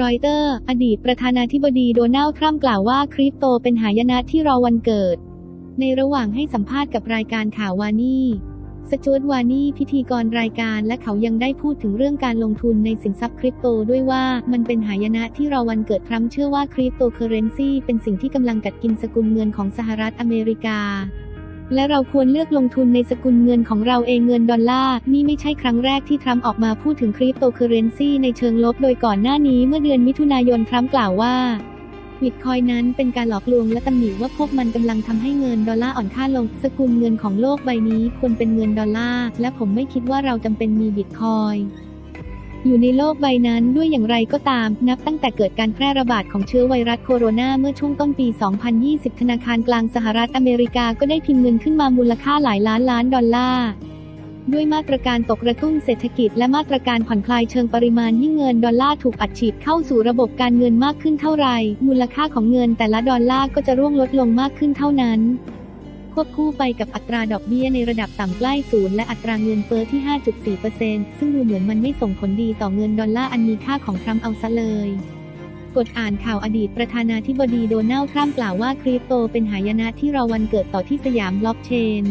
รอยเตอร์ อดีตประธานาธิบดีโดนัลด์ทรัมป์กล่าวว่าคริปโตเป็นหายนะที่รอวันเกิด ในระหว่างให้สัมภาษณ์กับรายการข่าววานี่สจวตวานี่พิธีกรรายการและเขายังได้พูดถึงเรื่องการลงทุนในสินทรัพย์คริปโตด้วยว่ามันเป็นหายนะที่รอวันเกิดทรัมป์เชื่อว่าคริปโตเคอเรนซีเป็นสิ่งที่กำลังกัดกินสกุลเงินของสหรัฐอเมริกา และเราควรเลือกลงทุนในสกุลเงินของเราเองเงินดอลลาร์ นี่ไม่ใช่ครั้งแรกที่ทรัมป์ออกมาพูดถึงคริปโตเคอเรนซีในเชิงลบ โดยก่อนหน้านี้เมื่อเดือนมิถุนายนทรัมป์กล่าวว่าบิตคอยนั้นเป็นการหลอกลวงและตำหนิว่าพวกมันกำลังทำให้เงินดอลลาร์อ่อนค่าลง สกุลเงินของโลกใบนี้ควรเป็นเงินดอลลาร์ และผมไม่คิดว่าเราจำเป็นมีบิตคอย อยู่ในโลกใบนั้นด้วยอย่างไรก็ตาม นับตั้งแต่เกิดการแพร่ระบาดของเชื้อไวรัสโคโรนาเมื่อช่วงต้นปี 2020 ธนาคารกลางสหรัฐอเมริกาก็ได้พิมพ์เงินขึ้นมามูลค่าหลายล้านล้านดอลลาร์ด้วยมาตรการตกกระตุ้นเศรษฐกิจและมาตรการผ่อนคลายเชิงปริมาณยิ่งเงินดอลลาร์ถูกอัดฉีดเข้าสู่ระบบการเงินมากขึ้นเท่าไร มูลค่าของเงินแต่ละดอลลาร์ก็จะร่วงลดลงมากขึ้นเท่านั้น ควบคู่ไปกับอัตราดอกเบี้ยในระดับต่ำใกล้ศูนย์และอัตราเงินเฟ้อที่ 5.4%ซึ่งดูเหมือนมันไม่ส่งผลดีต่อเงินดอลลาร์อันมีค่าของทรัมป์เอาซะเลยกดอ่านข่าวอดีตประธานาธิบดีโดนัลด์ทรัมป์กล่าวว่าคริปโตเป็นหายนะที่รอวันเกิดต่อที่สยามบล็อกเชน